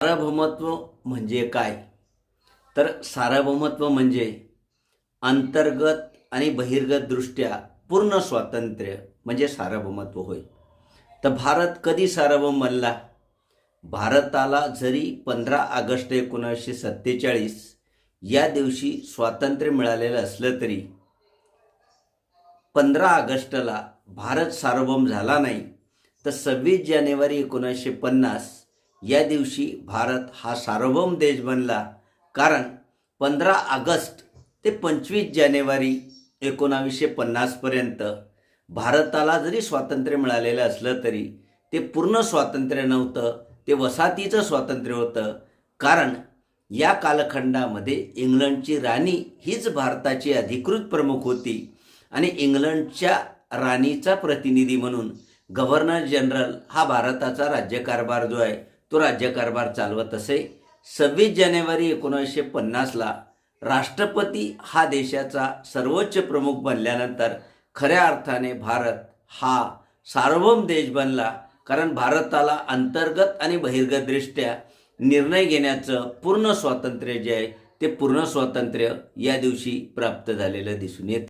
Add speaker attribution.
Speaker 1: सार्वभौमत्व म्हणजे काय? तर सार्वभौमत्व म्हणजे अंतर्गत आणि बहिर्गत दृष्ट्या पूर्ण स्वातंत्र्य म्हणजे सार्वभौमत्व होय. तर भारत कधी सार्वभौम बनला? भारताला जरी पंधरा ऑगस्ट एकोणीसशे सत्तेचाळीस या दिवशी स्वातंत्र्य मिळालेलं असलं तरी पंधरा ऑगस्टला भारत सार्वभौम झाला नाही तर सव्वीस जानेवारी एकोणीसशे पन्नास या दिवशी भारत हा सार्वभौम देश बनला. कारण पंधरा ऑगस्ट ते पंचवीस जानेवारी एकोणावीसशे पन्नासपर्यंत भारताला जरी स्वातंत्र्य मिळालेलं असलं तरी ते पूर्ण स्वातंत्र्य नव्हतं ते वसाहतीचं स्वातंत्र्य होतं. कारण या कालखंडामध्ये इंग्लंडची राणी हीच भारताची अधिकृत प्रमुख होती आणि इंग्लंडच्या राणीचा प्रतिनिधी म्हणून गव्हर्नर जनरल हा भारताचा राज्यकारभार जो आहे तो राज्यकारभार चालवत असे. सव्वीस जानेवारी एकोणीसशे पन्नासला राष्ट्रपती हा देशाचा सर्वोच्च प्रमुख बनल्यानंतर खऱ्या अर्थाने भारत हा सार्वभौम देश बनला. कारण भारताला अंतर्गत आणि बहिर्गतदृष्ट्या निर्णय घेण्याचं पूर्ण स्वातंत्र्य जे आहे ते पूर्ण स्वातंत्र्य या दिवशी प्राप्त झालेलं दिसून येतं.